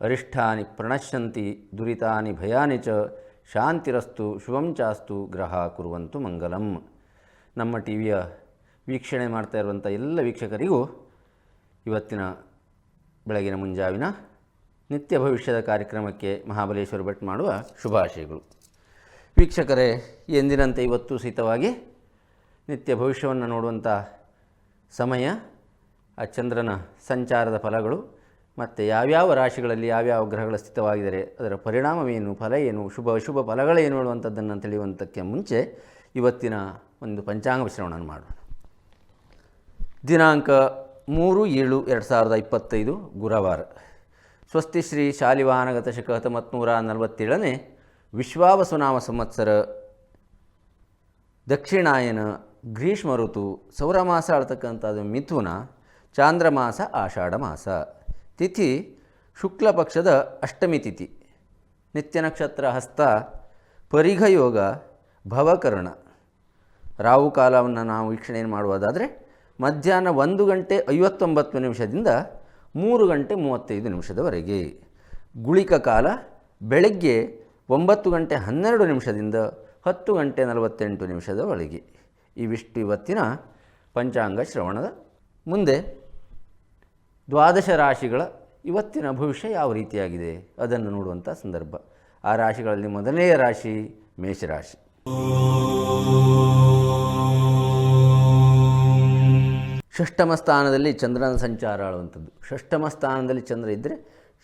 ಅರಿಷ್ಠಾನಿ ಪ್ರಣಶ್ಯಂತಿ ದುರಿತಾನಿ ಭಯಾನಿ ಚ ಶಾಂತಿರಸ್ತು ಶುಭಂ ಚಾಸ್ತು ಗ್ರಹ ಕುರುವಂತು ಮಂಗಲಂ. ನಮ್ಮ ಟಿ ವಿಯ ವೀಕ್ಷಣೆ ಮಾಡ್ತಾ ಇರುವಂಥ ಎಲ್ಲ ವೀಕ್ಷಕರಿಗೂ ಇವತ್ತಿನ ಬೆಳಗಿನ ಮುಂಜಾವಿನ ನಿತ್ಯ ಭವಿಷ್ಯದ ಕಾರ್ಯಕ್ರಮಕ್ಕೆ ಮಹಾಬಲೇಶ್ವರ ಭಟ್ ಮಾಡುವ ಶುಭಾಶಯಗಳು. ವೀಕ್ಷಕರೇ, ಎಂದಿನಂತೆ ಇವತ್ತು ಸಹಿತವಾಗಿ ನಿತ್ಯ ಭವಿಷ್ಯವನ್ನು ನೋಡುವಂಥ ಸಮಯ, ಆ ಚಂದ್ರನ ಸಂಚಾರದ ಫಲಗಳು ಮತ್ತು ಯಾವ್ಯಾವ ರಾಶಿಗಳಲ್ಲಿ ಯಾವ್ಯಾವ ಗ್ರಹಗಳ ಸ್ಥಿತವಾಗಿದ್ದಾರೆ ಅದರ ಪರಿಣಾಮವೇನು, ಫಲ ಏನು, ಶುಭ, ಅಶುಭ ಫಲಗಳೇನು ಹೇಳುವಂಥದ್ದನ್ನು ತಿಳಿಯುವಂಥಕ್ಕೆ ಮುಂಚೆ ಇವತ್ತಿನ ಒಂದು ಪಂಚಾಂಗ ವಿಶ್ರವಣವನ್ನು ಮಾಡೋಣ. ದಿನಾಂಕ ಮೂರು ಏಳು ಎರಡು ಸಾವಿರದ ಇಪ್ಪತ್ತೈದು ಗುರುವಾರ. ಸ್ವಸ್ತಿ ಶ್ರೀ ಶಾಲಿವಾಹನಗತ ಶಕ ಹತ್ತೊಂಬತ್ನೂರ ನಲವತ್ತೇಳನೇ ವಿಶ್ವಾವಸುನಾಮ ಸಂವತ್ಸರ ದಕ್ಷಿಣಾಯನ ಗ್ರೀಷ್ಮ ಋತು ಸೌರಮಾಸ ಆಳ್ತಕ್ಕಂಥದ್ದು ಮಿಥುನ, ಚಾಂದ್ರಮಾಸ, ಆಷಾಢ ಮಾಸ. ತಿಥಿ ಶುಕ್ಲ ಪಕ್ಷದ ಅಷ್ಟಮಿ ತಿಥಿ. ನಿತ್ಯ ನಕ್ಷತ್ರ ಹಸ್ತ, ಪರಿಘಯೋಗ, ಭವಕರ್ಣ. ರಾವು ಕಾಲವನ್ನು ನಾವು ವೀಕ್ಷಣೆ ಮಾಡುವುದಾದರೆ, ಮಧ್ಯಾಹ್ನ ಒಂದು ಗಂಟೆ ಐವತ್ತೊಂಬತ್ತು ನಿಮಿಷದಿಂದ ಮೂರು ಗಂಟೆ ಮೂವತ್ತೈದು ನಿಮಿಷದವರೆಗೆ. ಗುಳಿಕ ಕಾಲ, ಬೆಳಗ್ಗೆ ಒಂಬತ್ತು ಗಂಟೆ ಹನ್ನೆರಡು ನಿಮಿಷದಿಂದ ಹತ್ತು ಗಂಟೆ ನಲವತ್ತೆಂಟು ನಿಮಿಷದವರೆಗೆ. ಇವಿಷ್ಟು ಇವತ್ತಿನ ಪಂಚಾಂಗ ಶ್ರವಣದ ಮುಂದೆ. ದ್ವಾದಶ ರಾಶಿಗಳ ಇವತ್ತಿನ ಭವಿಷ್ಯ ಯಾವ ರೀತಿಯಾಗಿದೆ ಅದನ್ನು ನೋಡುವಂಥ ಸಂದರ್ಭ. ಆ ರಾಶಿಗಳಲ್ಲಿ ಮೊದಲನೆಯ ರಾಶಿ ಮೇಷರಾಶಿ. ಷಷ್ಠಮ ಸ್ಥಾನದಲ್ಲಿ ಚಂದ್ರನ ಸಂಚಾರ ಆಳುವಂಥದ್ದು. ಷಷ್ಠಮ ಸ್ಥಾನದಲ್ಲಿ ಚಂದ್ರ ಇದ್ದರೆ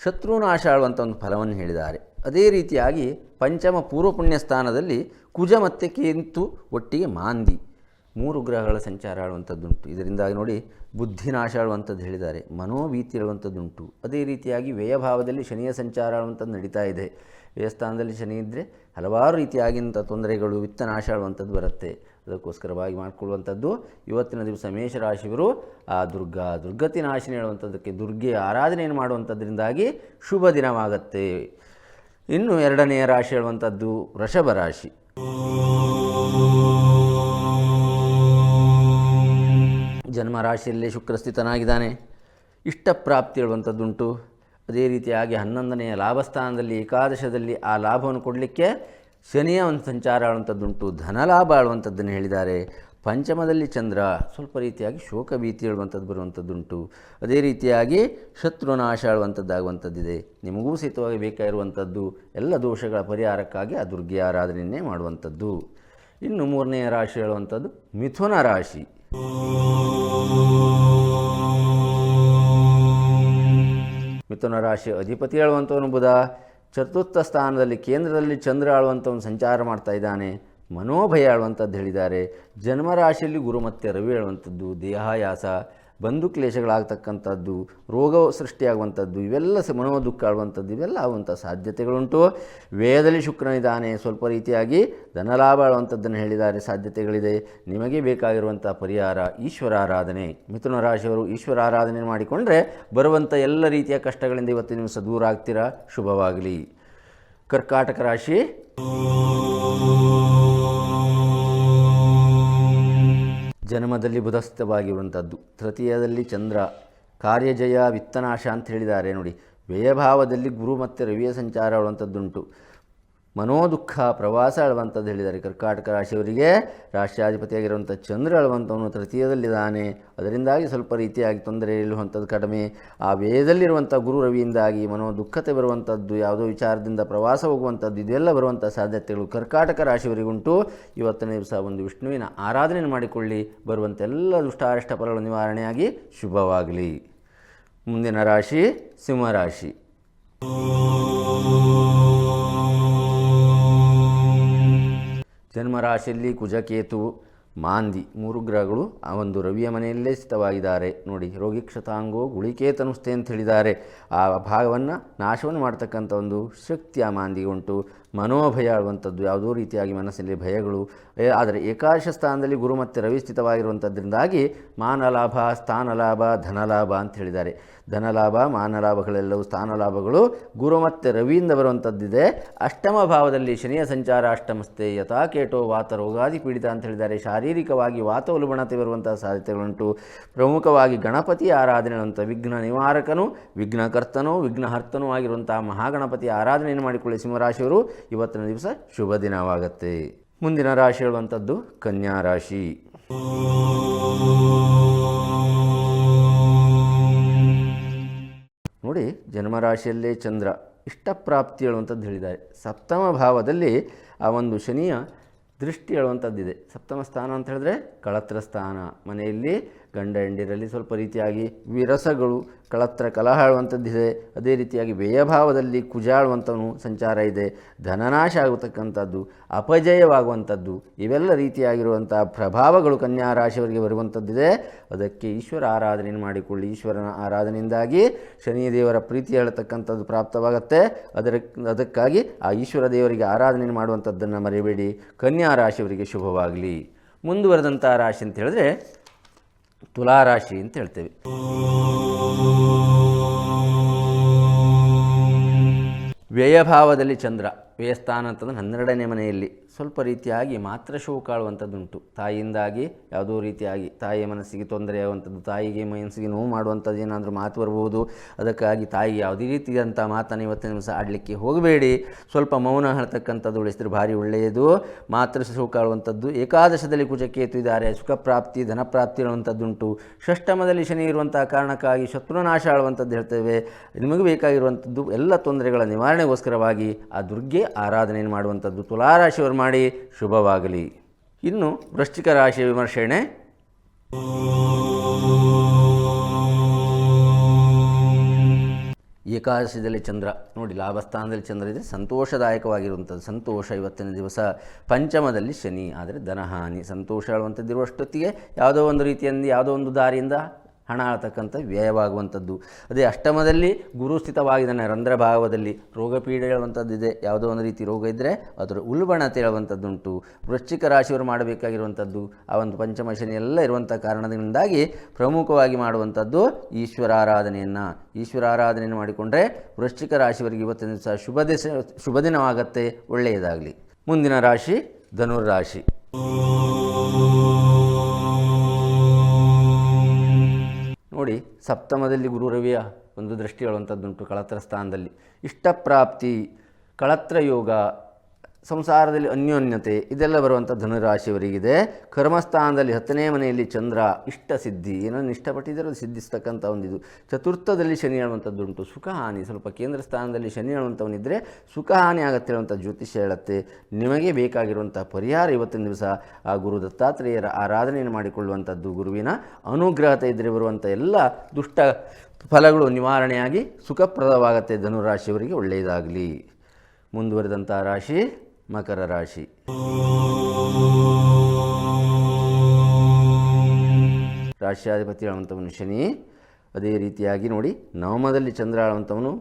ಶತ್ರುನಾಶ ಆಳುವಂಥ ಒಂದು ಫಲವನ್ನು ಹೇಳಿದ್ದಾರೆ. ಅದೇ ರೀತಿಯಾಗಿ ಪಂಚಮ ಪೂರ್ವ ಪುಣ್ಯ ಸ್ಥಾನದಲ್ಲಿ ಕುಜ ಮತ್ತು ಕೇಂತು ಒಟ್ಟಿಗೆ ಮಾಂದಿ. ಮೂರು ಗ್ರಹಗಳ ಸಂಚಾರ ಆಳುವಂಥದ್ದುಂಟು. ಇದರಿಂದಾಗಿ ನೋಡಿ ಬುದ್ಧಿನಾಶ ಆಳುವಂಥದ್ದು ಹೇಳಿದ್ದಾರೆ. ಮನೋಭೀತಿ ಹೇಳುವಂಥದ್ದುಂಟು ಅದೇ ರೀತಿಯಾಗಿ ವ್ಯಯಭಾವದಲ್ಲಿ ಶನಿಯ ಸಂಚಾರ ಆಳುವಂಥದ್ದು ನಡೀತಾ ಇದೆ. ವ್ಯಯಸ್ಥಾನದಲ್ಲಿ ಶನಿ ಇದ್ದರೆ ಹಲವಾರು ರೀತಿಯಾಗಿಂಥ ತೊಂದರೆಗಳು ವಿತ್ತನಾಶ ಆಳುವಂಥದ್ದು ಬರುತ್ತೆ. ಅದಕ್ಕೋಸ್ಕರವಾಗಿ ಮಾಡಿಕೊಳ್ಳುವಂಥದ್ದು ಇವತ್ತಿನ ದಿವಸ ಮೇಷರಾಶಿಯವರು, ಆ ದುರ್ಗಾ, ದುರ್ಗತಿ ನಾಶಿನಿ ಹೇಳುವಂಥದ್ದಕ್ಕೆ ದುರ್ಗೆ ಆರಾಧನೆಯನ್ನು ಮಾಡುವಂಥದ್ರಿಂದಾಗಿ ಶುಭ ದಿನವಾಗತ್ತೆ. ಇನ್ನು ಎರಡನೆಯ ರಾಶಿ ಹೇಳುವಂಥದ್ದು ವೃಷಭ ರಾಶಿ. ಜನ್ಮ ರಾಶಿಯಲ್ಲಿ ಶುಕ್ರ ಸ್ಥಿತನಾಗಿದ್ದಾನೆ ಇಷ್ಟಪ್ರಾಪ್ತಿ ಹೇಳುವಂಥದ್ದುಂಟು. ಅದೇ ರೀತಿಯಾಗಿ ಹನ್ನೊಂದನೆಯ ಲಾಭಸ್ಥಾನದಲ್ಲಿ, ಏಕಾದಶದಲ್ಲಿ ಆ ಲಾಭವನ್ನು ಕೊಡಲಿಕ್ಕೆ ಶನಿಯ ಒಂದು ಸಂಚಾರ ಆಳುವಂಥದ್ದುಂಟು ಧನಲಾಭ ಆಳುವಂಥದ್ದನ್ನು ಹೇಳಿದ್ದಾರೆ. ಪಂಚಮದಲ್ಲಿ ಚಂದ್ರ, ಸ್ವಲ್ಪ ರೀತಿಯಾಗಿ ಶೋಕ ಭೀತಿ ಹೇಳುವಂಥದ್ದು ಬರುವಂಥದ್ದುಂಟು. ಅದೇ ರೀತಿಯಾಗಿ ಶತ್ರುನಾಶ ಆಳುವಂಥದ್ದಾಗುವಂಥದ್ದಿದೆ ನಿಮಗೂ ಸಹಿತವಾಗಿ ಬೇಕಾಗಿರುವಂಥದ್ದು, ಎಲ್ಲ ದೋಷಗಳ ಪರಿಹಾರಕ್ಕಾಗಿ ಆ ದುರ್ಗೆ ಆರಾಧನೆಯನ್ನೇ ಮಾಡುವಂಥದ್ದು. ಇನ್ನು ಮೂರನೆಯ ರಾಶಿ ಹೇಳುವಂಥದ್ದು, ಮಿಥುನ ರಾಶಿ. ಮಿಥುನ ರಾಶಿ ಅಧಿಪತಿ ಆಳುವಂಥವನು ಬುಧ, ಚತುರ್ಥ ಸ್ಥಾನದಲ್ಲಿ ಕೇಂದ್ರದಲ್ಲಿ ಚಂದ್ರ ಆಳುವಂಥವನು ಸಂಚಾರ ಮಾಡ್ತಾ ಇದ್ದಾನೆ, ಮನೋಭಯ ಆಳುವಂಥದ್ದು ಹೇಳಿದ್ದಾರೆ, ಜನ್ಮರಾಶಿಯಲ್ಲಿ ಗುರು ಮತ್ತು ರವಿ ಹೇಳುವಂಥದ್ದು ದೇಹಾಯಾಸ ಬಂಧು ಕ್ಲೇಶಗಳಾಗ್ತಕ್ಕಂಥದ್ದು, ರೋಗ ಸೃಷ್ಟಿಯಾಗುವಂಥದ್ದು, ಇವೆಲ್ಲ ಮನೋ ದುಃಖ ಆಳುವಂಥದ್ದು ಇವೆಲ್ಲ ಆಗುವಂಥ ಸಾಧ್ಯತೆಗಳುಂಟು. ವೇದದಲ್ಲಿ ಶುಕ್ರನಿದ್ದಾನೆ ಸ್ವಲ್ಪ ರೀತಿಯಾಗಿ ಧನಲಾಭ ಆಳುವಂಥದ್ದನ್ನು ಹೇಳಿದ್ದಾರೆ ಸಾಧ್ಯತೆಗಳಿದೆ. ನಿಮಗೆ ಬೇಕಾಗಿರುವಂಥ ಪರಿಹಾರ ಈಶ್ವರ ಆರಾಧನೆ ಮಿಥುನ ರಾಶಿಯವರು ಈಶ್ವರ ಆರಾಧನೆ ಮಾಡಿಕೊಂಡ್ರೆ ಬರುವಂಥ ಎಲ್ಲ ರೀತಿಯ ಕಷ್ಟಗಳಿಂದ ಇವತ್ತು ನೀವು ದೂರ ಆಗ್ತೀರಾ ಶುಭವಾಗಲಿ. ಕರ್ಕಾಟಕ ರಾಶಿ. ಜನ್ಮದಲ್ಲಿ ಬುಧಸ್ಥವಾಗಿರುವಂಥದ್ದು. ತೃತೀಯದಲ್ಲಿ ಚಂದ್ರ. ಕಾರ್ಯಜಯ ವಿತ್ತನಾಶ ಅಂತ ಹೇಳಿದ್ದಾರೆ ನೋಡಿ. ವ್ಯಯಭಾವದಲ್ಲಿ ಗುರು ಮತ್ತು ರವಿಯ ಸಂಚಾರ ಆಳುವಂಥದ್ದುಂಟು ಮನೋದುಃಖ ಪ್ರವಾಸ ಅಳುವಂಥದ್ದು ಹೇಳಿದ್ದಾರೆ ಕರ್ಕಾಟಕ ರಾಶಿಯವರಿಗೆ. ರಾಷ್ಟ್ರಾಧಿಪತಿಯಾಗಿರುವಂಥ ಚಂದ್ರ ಆಳುವಂಥವನು ತೃತೀಯದಲ್ಲಿದ್ದಾನೆ ಅದರಿಂದಾಗಿ ಸ್ವಲ್ಪ ರೀತಿಯಾಗಿ ತೊಂದರೆ ಇರುವಂಥದ್ದು ಕಡಿಮೆ. ಆ ವೇದದಲ್ಲಿರುವಂಥ ಗುರು ರವಿಯಿಂದಾಗಿ ಮನೋದುಃಖತೆ ಬರುವಂಥದ್ದು, ಯಾವುದೋ ವಿಚಾರದಿಂದ ಪ್ರವಾಸ ಹೋಗುವಂಥದ್ದು ಇದೆಲ್ಲ ಬರುವಂಥ ಸಾಧ್ಯತೆಗಳು ಕರ್ಕಾಟಕ ರಾಶಿಯವರಿಗುಂಟು. ಇವತ್ತಿನ ದಿವಸ ಒಂದು ವಿಷ್ಣುವಿನ ಆರಾಧನೆ ಮಾಡಿಕೊಳ್ಳಿ. ಬರುವಂಥ ಎಲ್ಲ ದುಷ್ಟಾರಿಷ್ಟ ಫಲಗಳು ನಿವಾರಣೆಯಾಗಿ ಶುಭವಾಗಲಿ. ಮುಂದಿನ ರಾಶಿ ಸಿಂಹರಾಶಿ ಜನ್ಮರಾಶಿಯಲ್ಲಿ ಕುಜಕೇತು, ಮಾಂದಿ ಮೂರು ಗ್ರಹಗಳು ಆ ಒಂದು ರವಿಯ ಮನೆಯಲ್ಲೇ ಸ್ಥಿತವಾಗಿದ್ದಾರೆ. ನೋಡಿ ರೋಗಿ ಕ್ಷತಾಂಗೋ ಗುಳಿಕೇತನುಸ್ತೆ ಅಂತ ಹೇಳಿದ್ದಾರೆ. ಆ ಭಾಗವನ್ನು ನಾಶವನ್ನು ಮಾಡ್ತಕ್ಕಂಥ ಒಂದು ಶಕ್ತಿ ಆ ಮಾಂದಿಗೆ ಉಂಟು. ಮನೋಭಯ ಆಳುವಂಥದ್ದು, ಯಾವುದೋ ರೀತಿಯಾಗಿ ಮನಸ್ಸಿನಲ್ಲಿ ಭಯಗಳು ಆದರೆ ಏಕಾದಶ ಸ್ಥಾನದಲ್ಲಿ ಗುರು ಮತ್ತು ರವಿ ಸ್ಥಿತವಾಗಿರುವಂಥದ್ರಿಂದಾಗಿ ಮಾನಲಾಭ, ಸ್ಥಾನಲಾಭ, ಧನಲಾಭ ಅಂತ ಹೇಳಿದ್ದಾರೆ. ಧನಲಾಭ, ಮಾನಲಾಭಗಳೆಲ್ಲವೂ ಸ್ಥಾನಲಾಭಗಳು. ಗುರು ಮತ್ತು ರವಿಯಿಂದ ಬರುವಂಥದ್ದಿದೆ. ಅಷ್ಟಮ ಭಾವದಲ್ಲಿ ಶನಿಯ ಸಂಚಾರ ಅಷ್ಟಮಸ್ತೆ ಯಥಾಕೇಟೋ ವಾತ ರೋಗಾದಿ ಪೀಡಿತ ಅಂತ ಹೇಳಿದ್ದಾರೆ. ಶಾರೀರಿಕವಾಗಿ ವಾತ ಉಲ್ಬಣತೆ ಬರುವಂತಹ ಸಾಧ್ಯತೆಗಳುಂಟು. ಪ್ರಮುಖವಾಗಿ ಗಣಪತಿ ಆರಾಧನೆ ಅಂತ ವಿಘ್ನ ನಿವಾರಕನು, ವಿಘ್ನಕರ್ತನೂ, ವಿಘ್ನಹರ್ತನೂ ಆಗಿರುವಂತಹ ಮಹಾಗಣಪತಿ ಆರಾಧನೆಯನ್ನು ಮಾಡಿಕೊಳ್ಳಿ ಸಿಂಹರಾಶಿಯವರು. ಇವತ್ತಿನ ದಿವಸ ಶುಭ ದಿನವಾಗತ್ತೆ. ಮುಂದಿನ ರಾಶಿ ಹೇಳುವಂಥದ್ದು ಕನ್ಯಾ ರಾಶಿ. ನೋಡಿ, ಜನ್ಮರಾಶಿಯಲ್ಲೇ ಚಂದ್ರ ಇಷ್ಟಪ್ರಾಪ್ತಿ ಹೇಳುವಂಥದ್ದು ಹೇಳಿದ್ದಾರೆ. ಸಪ್ತಮ ಭಾವದಲ್ಲಿ ಆ ಒಂದು ಶನಿಯ ದೃಷ್ಟಿ ಹೇಳುವಂಥದ್ದಿದೆ. ಸಪ್ತಮ ಸ್ಥಾನ ಅಂತ ಹೇಳಿದ್ರೆ ಕಳತ್ರ ಸ್ಥಾನ. ಮನೆಯಲ್ಲಿ ಗಂಡ ಹೆಂಡಿರಲ್ಲಿ ಸ್ವಲ್ಪ ರೀತಿಯಾಗಿ ವಿರಸಗಳು, ಕಳತ್ರ ಕಲಹ ಆಳುವಂಥದ್ದಿದೆ. ಅದೇ ರೀತಿಯಾಗಿ ವ್ಯಯಭಾವದಲ್ಲಿ ಕುಜಾಳುವಂಥವನು ಸಂಚಾರ ಇದೆ. ಧನನಾಶ ಆಗತಕ್ಕಂಥದ್ದು, ಅಪಜಯವಾಗುವಂಥದ್ದು, ಇವೆಲ್ಲ ರೀತಿಯಾಗಿರುವಂಥ ಪ್ರಭಾವಗಳು ಕನ್ಯಾ ರಾಶಿಯವರಿಗೆ ಬರುವಂಥದ್ದಿದೆ. ಅದಕ್ಕೆ ಈಶ್ವರ ಆರಾಧನೆಯನ್ನು ಮಾಡಿಕೊಳ್ಳಿ. ಈಶ್ವರನ ಆರಾಧನೆಯಿಂದಾಗಿ ಶನಿ ದೇವರ ಪ್ರೀತಿ ಹೇಳತಕ್ಕಂಥದ್ದು ಪ್ರಾಪ್ತವಾಗುತ್ತೆ. ಅದರ, ಅದಕ್ಕಾಗಿ ಆ ಈಶ್ವರ ದೇವರಿಗೆ ಆರಾಧನೆ ಮಾಡುವಂಥದ್ದನ್ನು ಮರೆಯಬೇಡಿ. ಕನ್ಯಾ ರಾಶಿಯವರಿಗೆ ಶುಭವಾಗಲಿ. ಮುಂದುವರೆದಂಥ ರಾಶಿ ಅಂತ ಹೇಳಿದ್ರೆ ತುಲಾರಾಶಿ ಅಂತ ಹೇಳ್ತೇವೆ. ವ್ಯಯಭಾವದಲ್ಲಿ ಚಂದ್ರ ವ್ಯಯಸ್ಥಾನ ಅಂತಂದ್ರೆ ಹನ್ನೆರಡನೇ ಮನೆಯಲ್ಲಿ. ಸ್ವಲ್ಪ ರೀತಿಯಾಗಿ ಮಾತ್ರ ಶೋಕ ಆಳುವಂಥದ್ದುಂಟು ತಾಯಿಯಿಂದಾಗಿ ಯಾವುದೋ ರೀತಿಯಾಗಿ ತಾಯಿಯ ಮನಸ್ಸಿಗೆ ತೊಂದರೆ ಆಗುವಂಥದ್ದು, ತಾಯಿಗೆ ಮನಸ್ಸಿಗೆ ನೋವು ಮಾಡುವಂಥದ್ದು ಏನಾದರೂ ಮಾತು ಬರಬಹುದು ಅದಕ್ಕಾಗಿ ತಾಯಿಗೆ ಯಾವುದೇ ರೀತಿಯಾದಂಥ ಮಾತನ್ನು ಇವತ್ತಿನ ದಿವಸ ಆಡಲಿಕ್ಕೆ ಹೋಗಬೇಡಿ. ಸ್ವಲ್ಪ ಮೌನ ಹೇಳ್ತಕ್ಕಂಥದ್ದು ಉಳಿಸಿದ್ರೆ ಭಾರಿ ಒಳ್ಳೆಯದು. ಮಾತ್ರ ಶೋಕ ಆಳುವಂಥದ್ದು ಏಕಾದಶದಲ್ಲಿ ಕುಜಕೇತು ಇದ್ದಾರೆ. ಸುಖಪ್ರಾಪ್ತಿ, ಧನಪ್ರಾಪ್ತಿ ಇರುವಂಥದ್ದುಂಟು ಷಷ್ಟಮದಲ್ಲಿ ಶನಿ ಇರುವಂಥ ಕಾರಣಕ್ಕಾಗಿ ಶತ್ರುನಾಶ ಆಳುವಂಥದ್ದು ಹೇಳ್ತೇವೆ. ನಿಮಗೆ ಬೇಕಾಗಿರುವಂಥದ್ದು ಎಲ್ಲ ತೊಂದರೆಗಳ ನಿವಾರಣೆಗೋಸ್ಕರವಾಗಿ ಆ ದುರ್ಗೆ ಆರಾಧನೆಯನ್ನು ಮಾಡುವಂಥದ್ದು. ತುಲಾರಾಶಿಯವರು ಮಾಡಿ ಶುಭವಾಗಲಿ. ಇನ್ನು ವೃಶ್ಚಿಕ ರಾಶಿಯ ವಿಮರ್ಶಣೆ ಏಕಾದಶಿಯಲ್ಲಿ ಚಂದ್ರ. ನೋಡಿ, ಲಾಭಸ್ಥಾನದಲ್ಲಿ ಚಂದ್ರ ಇದೆ ಸಂತೋಷದಾಯಕವಾಗಿರುವಂಥದ್ದು. ಸಂತೋಷ ಇವತ್ತಿನ ದಿವಸ. ಪಂಚಮದಲ್ಲಿ ಶನಿ, ಆದರೆ ಧನಹಾನಿ. ಸಂತೋಷ ಹೇಳುವಂಥದ್ದು ಇರುವಷ್ಟೊತ್ತಿಗೆ ಯಾವುದೋ ಒಂದು ರೀತಿಯಿಂದ, ಯಾವುದೋ ಒಂದು ದಾರಿಯಿಂದ ಹಣ ಆಗ್ತಕ್ಕಂಥ ವ್ಯಯವಾಗುವಂಥದ್ದು. ಅದೇ ಅಷ್ಟಮದಲ್ಲಿ ಗುರು ಸ್ಥಿತವಾಗಿದ್ದಾನೆ ರಂಧ್ರ ಭಾವದಲ್ಲಿ ರೋಗ ಪೀಡೆ ಹೇಳುವಂಥದ್ದಿದೆ ಯಾವುದೋ ಒಂದು ರೀತಿ ರೋಗ ಇದ್ದರೆ ಅದರ ಉಲ್ಬಣತೆ ಹೇಳುವಂಥದ್ದುಂಟು. ವೃಶ್ಚಿಕ ರಾಶಿಯವರು ಮಾಡಬೇಕಾಗಿರುವಂಥದ್ದು, ಆ ಒಂದು ಪಂಚಮ ಶನಿ ಎಲ್ಲ ಇರುವಂಥ ಕಾರಣದಿಂದಾಗಿ ಪ್ರಮುಖವಾಗಿ ಮಾಡುವಂಥದ್ದು ಈಶ್ವರ ಆರಾಧನೆಯನ್ನು ಈಶ್ವರ ಆರಾಧನೆಯನ್ನು ಮಾಡಿಕೊಂಡ್ರೆ ವೃಶ್ಚಿಕ ರಾಶಿಯವರಿಗೆ ಇವತ್ತಿನ ದಿವಸ ಶುಭ ದಿಸ, ಶುಭ ದಿನವಾಗತ್ತೆ, ಒಳ್ಳೆಯದಾಗಲಿ. ಮುಂದಿನ ರಾಶಿ ಧನುರ್ರಾಶಿ. ನೋಡಿ ಸಪ್ತಮದಲ್ಲಿ ಗುರು ರವಿಯ ಒಂದು ದೃಷ್ಟಿ ಹೇಳುವಂಥದ್ದುಂಟು ಕಳತ್ರ ಸ್ಥಾನದಲ್ಲಿ. ಇಷ್ಟಪ್ರಾಪ್ತಿ ಕಳತ್ರ ಯೋಗ ಸಂಸಾರದಲ್ಲಿ ಅನ್ಯೋನ್ಯತೆ, ಇದೆಲ್ಲ ಬರುವಂಥ ಧನುರಾಶಿಯವರಿಗಿದೆ. ಕರ್ಮಸ್ಥಾನದಲ್ಲಿ ಹತ್ತನೇ ಮನೆಯಲ್ಲಿ ಚಂದ್ರ, ಇಷ್ಟ ಸಿದ್ಧಿ, ಏನನ್ನು ಇಷ್ಟಪಟ್ಟಿದ್ದರೂ ಅದು ಸಿದ್ಧಿಸ್ತಕ್ಕಂಥ ಒಂದಿದು. ಚತುರ್ಥದಲ್ಲಿ ಶನಿ ಹೇಳುವಂಥದ್ದುಂಟು ಸುಖ ಹಾನಿ, ಸ್ವಲ್ಪ ಕೇಂದ್ರ ಸ್ಥಾನದಲ್ಲಿ ಶನಿ ಹೇಳುವಂಥವನಿದ್ದರೆ ಸುಖ ಹಾನಿ ಆಗತ್ತೆ ಹೇಳುವಂಥ ಜ್ಯೋತಿಷ್ಯ ಹೇಳುತ್ತೆ. ನಿಮಗೆ ಬೇಕಾಗಿರುವಂಥ ಪರಿಹಾರ ಇವತ್ತಿನ ದಿವಸ ಆ ಗುರು ದತ್ತಾತ್ರೇಯರ ಆರಾಧನೆಯನ್ನು ಮಾಡಿಕೊಳ್ಳುವಂಥದ್ದು ಗುರುವಿನ ಅನುಗ್ರಹತೆ ಇದ್ದರೆ ಬರುವಂಥ ಎಲ್ಲ ದುಷ್ಟ ಫಲಗಳು ನಿವಾರಣೆಯಾಗಿ ಸುಖಪ್ರದವಾಗತ್ತೆ ಧನುರಾಶಿಯವರಿಗೆ ಒಳ್ಳೆಯದಾಗಲಿ. ಮುಂದುವರೆದಂಥ ರಾಶಿ. ಮಕರ ರಾಶಿ. ರಾಶ್ಯಾಧಿಪತಿ ಹೇಳುವಂಥವನು ಶನಿ. ಅದೇ ರೀತಿಯಾಗಿ ನೋಡಿ ನವಮದಲ್ಲಿ ಚಂದ್ರ ಹೇಳುವಂಥವನು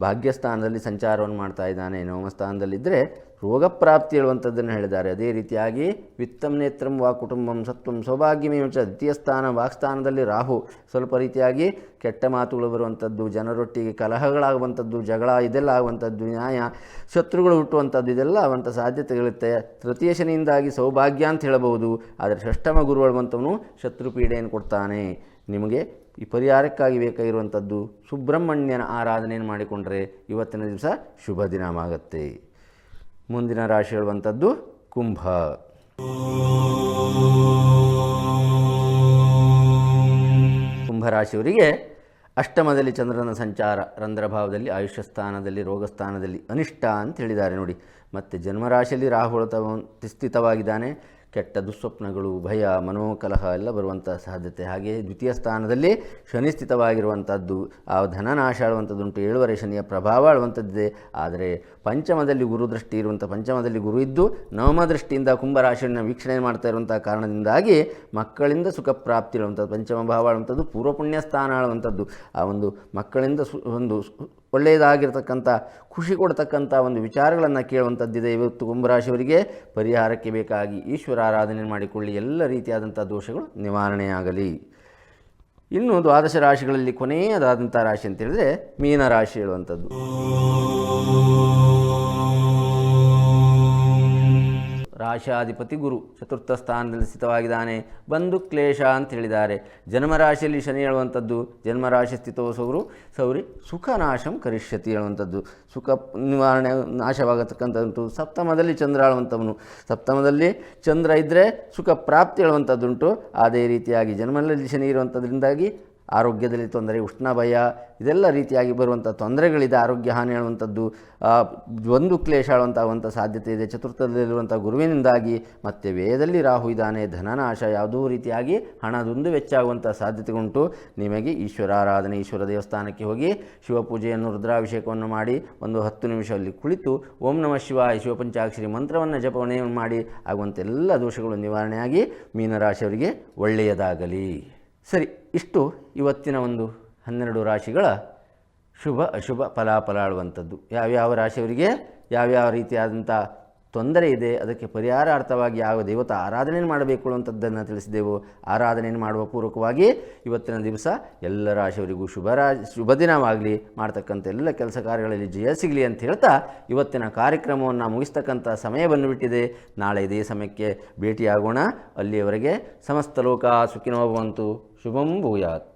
ಭಾಗ್ಯಸ್ಥಾನದಲ್ಲಿ ಸಂಚಾರವನ್ನು ಮಾಡ್ತಾ ಇದ್ದಾನೆ ನವಮ ಸ್ಥಾನದಲ್ಲಿದ್ದರೆ ರೋಗ ಪ್ರಾಪ್ತಿ ಹೇಳುವಂಥದ್ದನ್ನು ಹೇಳಿದ್ದಾರೆ. ಅದೇ ರೀತಿಯಾಗಿ ವಿತ್ತಂ ನೇತ್ರಂ ವಾ ಕುಟುಂಬಂ ಸತ್ವಂ ಸೌಭಾಗ್ಯಮೇವ ಚ ದ್ವಿತೀಯ ಸ್ಥಾನ ವಾಕ್ಸ್ಥಾನದಲ್ಲಿ ರಾಹು. ಸ್ವಲ್ಪ ರೀತಿಯಾಗಿ ಕೆಟ್ಟ ಮಾತುಗಳು ಬರುವಂಥದ್ದು, ಜನರೊಟ್ಟಿಗೆ ಕಲಹಗಳಾಗುವಂಥದ್ದು, ಜಗಳ ಇದೆಲ್ಲ ಆಗುವಂಥದ್ದು, ನ್ಯಾಯ, ಶತ್ರುಗಳು ಹುಟ್ಟುವಂಥದ್ದು ಇದೆಲ್ಲ ಆಗುವಂಥ ಸಾಧ್ಯತೆಗಳಿರುತ್ತೆ. ತೃತೀಯ ಶನಿಯಿಂದಾಗಿ ಸೌಭಾಗ್ಯ ಅಂತ ಹೇಳಬಹುದು. ಆದರೆ ಷಷ್ಠಮ ಗುರುಗಳು ಹೇಳುವಂಥವನು ಶತ್ರು ಪೀಡೆಯನ್ನು ಕೊಡ್ತಾನೆ. ನಿಮಗೆ ಈ ಪರಿಹಾರಕ್ಕಾಗಿ ಬೇಕಾಗಿರುವಂಥದ್ದು ಸುಬ್ರಹ್ಮಣ್ಯನ ಆರಾಧನೆಯನ್ನು ಮಾಡಿಕೊಂಡ್ರೆ ಇವತ್ತಿನ ದಿವಸ ಶುಭ ದಿನವಾಗತ್ತೆ. ಮುಂದಿನ ರಾಶಿ ಹೇಳುವಂಥದ್ದು ಕುಂಭ. ಕುಂಭರಾಶಿಯವರಿಗೆ ಅಷ್ಟಮದಲ್ಲಿ ಚಂದ್ರನ ಸಂಚಾರ, ರಂಧ್ರಭಾವದಲ್ಲಿ ಆಯುಷ್ಯ ಸ್ಥಾನದಲ್ಲಿ ರೋಗ ಸ್ಥಾನದಲ್ಲಿ ಅನಿಷ್ಟ ಅಂತ ಹೇಳಿದ್ದಾರೆ ನೋಡಿ. ಮತ್ತು ಜನ್ಮರಾಶಿಯಲ್ಲಿ ರಾಹುಳ ಸ್ಥಿತವಾಗಿದ್ದಾನೆ ಕೆಟ್ಟ ದುಸ್ವಪ್ನಗಳು ಭಯ, ಮನೋಕಲಹ ಎಲ್ಲ ಬರುವಂಥ ಸಾಧ್ಯತೆ. ಹಾಗೆ ದ್ವಿತೀಯ ಸ್ಥಾನದಲ್ಲಿ ಶನಿ ಸ್ಥಿತವಾಗಿರುವಂಥದ್ದು ಆ ಧನನಾಶ ಆಳುವಂಥದ್ದುಂಟು ಏಳುವರೆ ಶನಿಯ ಪ್ರಭಾವ ಆಳುವಂಥದ್ದಿದೆ ಆದರೆ ಪಂಚಮದಲ್ಲಿ ಗುರು ದೃಷ್ಟಿ ಇರುವಂಥ ಪಂಚಮದಲ್ಲಿ ಗುರು ಇದ್ದು ನವಮ ದೃಷ್ಟಿಯಿಂದ ಕುಂಭರಾಶಿಯನ್ನು ವೀಕ್ಷಣೆ ಮಾಡ್ತಾ ಇರುವಂಥ ಕಾರಣದಿಂದಾಗಿ ಮಕ್ಕಳಿಂದ ಸುಖ ಪ್ರಾಪ್ತಿ ಇರುವಂಥದ್ದು ಪಂಚಮ ಭಾವ ಆಳುವಂಥದ್ದು ಪೂರ್ವ ಪುಣ್ಯ ಸ್ಥಾನ ಆಳುವಂಥದ್ದು ಆ ಒಂದು ಮಕ್ಕಳಿಂದ ಸು, ಒಂದು ಒಳ್ಳೆಯದಾಗಿರ್ತಕ್ಕಂಥ, ಖುಷಿ ಕೊಡ್ತಕ್ಕಂಥ ಒಂದು ವಿಚಾರಗಳನ್ನು ಕೇಳುವಂಥದ್ದಿದೆ. ಇವತ್ತು ಕುಂಭರಾಶಿಯವರಿಗೆ ಪರಿಹಾರಕ್ಕೆ ಬೇಕಾಗಿ ಈಶ್ವರ ಆರಾಧನೆ ಮಾಡಿಕೊಳ್ಳಿ. ಎಲ್ಲ ರೀತಿಯಾದಂಥ ದೋಷಗಳು ನಿವಾರಣೆಯಾಗಲಿ. ಇನ್ನು ದ್ವಾದಶ ರಾಶಿಗಳಲ್ಲಿ ಕೊನೆಯದಾದಂಥ ರಾಶಿ ಅಂತ ಹೇಳಿದ್ರೆ ಮೀನರಾಶಿ ಹೇಳುವಂಥದ್ದು. ರಾಶಾಧಿಪತಿ ಗುರು ಚತುರ್ಥ ಸ್ಥಾನದಲ್ಲಿ ಸ್ಥಿತವಾಗಿದ್ದಾನೆ. ಬಂದು ಕ್ಲೇಶ ಅಂತ ಹೇಳಿದ್ದಾರೆ. ಜನ್ಮರಾಶಿಯಲ್ಲಿ ಶನಿ ಹೇಳುವಂಥದ್ದು ಜನ್ಮರಾಶಿ ಸ್ಥಿತೋ ಸೌರು, ಸೌರಿ ಸುಖ ನಾಶಂ ಕರಿಷ್ಯತಿ ಹೇಳುವಂಥದ್ದು. ಸುಖ ನಿವಾರಣೆ ನಾಶವಾಗತಕ್ಕಂಥದ್ದು. ಸಪ್ತಮದಲ್ಲಿ ಚಂದ್ರ ಹೇಳುವಂಥವನು. ಸಪ್ತಮದಲ್ಲಿ ಚಂದ್ರ ಇದ್ದರೆ ಸುಖ ಪ್ರಾಪ್ತಿ ಹೇಳುವಂಥದ್ದುಂಟು. ಅದೇ ರೀತಿಯಾಗಿ ಜನ್ಮದಲ್ಲಿ ಶನಿ ಇರುವಂಥದ್ರಿಂದಾಗಿ ಆರೋಗ್ಯದಲ್ಲಿ ತೊಂದರೆ ಉಷ್ಣ ಭಯ ಇದೆಲ್ಲ ರೀತಿಯಾಗಿ ಬರುವಂಥ ತೊಂದರೆಗಳಿದೆ. ಆರೋಗ್ಯ ಹಾನಿ ಹೇಳುವಂಥದ್ದು ಒಂದು ಕ್ಲೇಶ ಆಳುವಂಥ ಸಾಧ್ಯತೆ ಇದೆ. ಚತುರ್ಥದಲ್ಲಿರುವಂಥ ಗುರುವಿನಿಂದಾಗಿ ಮತ್ತೆ ವೇದದಲ್ಲಿ ರಾಹು ಇದ್ದಾನೆ, ಧನನಾಶ, ಯಾವುದೋ ರೀತಿಯಾಗಿ ಹಣದೊಂದು ವೆಚ್ಚ ಆಗುವಂಥ ಸಾಧ್ಯತೆ ಉಂಟು ನಿಮಗೆ ಈಶ್ವರಾರಾಧನೆ ಈಶ್ವರ ದೇವಸ್ಥಾನಕ್ಕೆ ಹೋಗಿ ಶಿವಪೂಜೆಯನ್ನು ರುದ್ರಾಭಿಷೇಕವನ್ನು ಮಾಡಿ ಒಂದು ಹತ್ತು ನಿಮಿಷದಲ್ಲಿ ಕುಳಿತು ಓಂ ನಮಃ ಶಿವಾಯ, ಶಿವಪಂಚಾಕ್ಷರಿ ಮಂತ್ರವನ್ನು ಜಪವಣೆ ಮಾಡಿ ಆಗುವಂಥ ಎಲ್ಲ ದೋಷಗಳು ನಿವಾರಣೆಯಾಗಿ ಮೀನರಾಶಿಯವರಿಗೆ ಒಳ್ಳೆಯದಾಗಲಿ. ಸರಿ ಇಷ್ಟು ಇವತ್ತಿನ ಒಂದು ಹನ್ನೆರಡು ರಾಶಿಗಳ ಶುಭ ಅಶುಭ ಫಲಾಫಲಾಳುವಂಥದ್ದು ಯಾವ್ಯಾವ ರಾಶಿಯವರಿಗೆ ಯಾವ್ಯಾವ ರೀತಿಯಾದಂಥ ತೊಂದರೆ ಇದೆ, ಅದಕ್ಕೆ ಪರಿಹಾರ ಅರ್ಥವಾಗಿ ಯಾವ ದೇವತಾ ಆರಾಧನೆಯನ್ನು ಮಾಡಬೇಕು ಅನ್ನುವಂಥದ್ದನ್ನು ತಿಳಿಸಿದೆವು. ಆರಾಧನೆಯನ್ನು ಮಾಡುವ ಪೂರ್ವಕವಾಗಿ ಇವತ್ತಿನ ದಿವಸ ಎಲ್ಲ ರಾಶಿಯವರಿಗೂ ಶುಭ ರಾ, ಶುಭ ದಿನವಾಗಲಿ. ಮಾಡ್ತಕ್ಕಂಥ ಎಲ್ಲ ಕೆಲಸ ಕಾರ್ಯಗಳಲ್ಲಿ ಜಯ ಸಿಗಲಿ ಅಂತ ಹೇಳ್ತಾ ಇವತ್ತಿನ ಕಾರ್ಯಕ್ರಮವನ್ನು ಮುಗಿಸ್ತಕ್ಕಂಥ ಸಮಯ ಬಂದುಬಿಟ್ಟಿದೆ. ನಾಳೆ ಇದೇ ಸಮಯಕ್ಕೆ ಭೇಟಿಯಾಗೋಣ. ಅಲ್ಲಿಯವರೆಗೆ ಸಮಸ್ತ ಲೋಕ ಸುಖಿನೋ ಭವಂತು. ಶುಭಂ ಭೂಯಾತ್.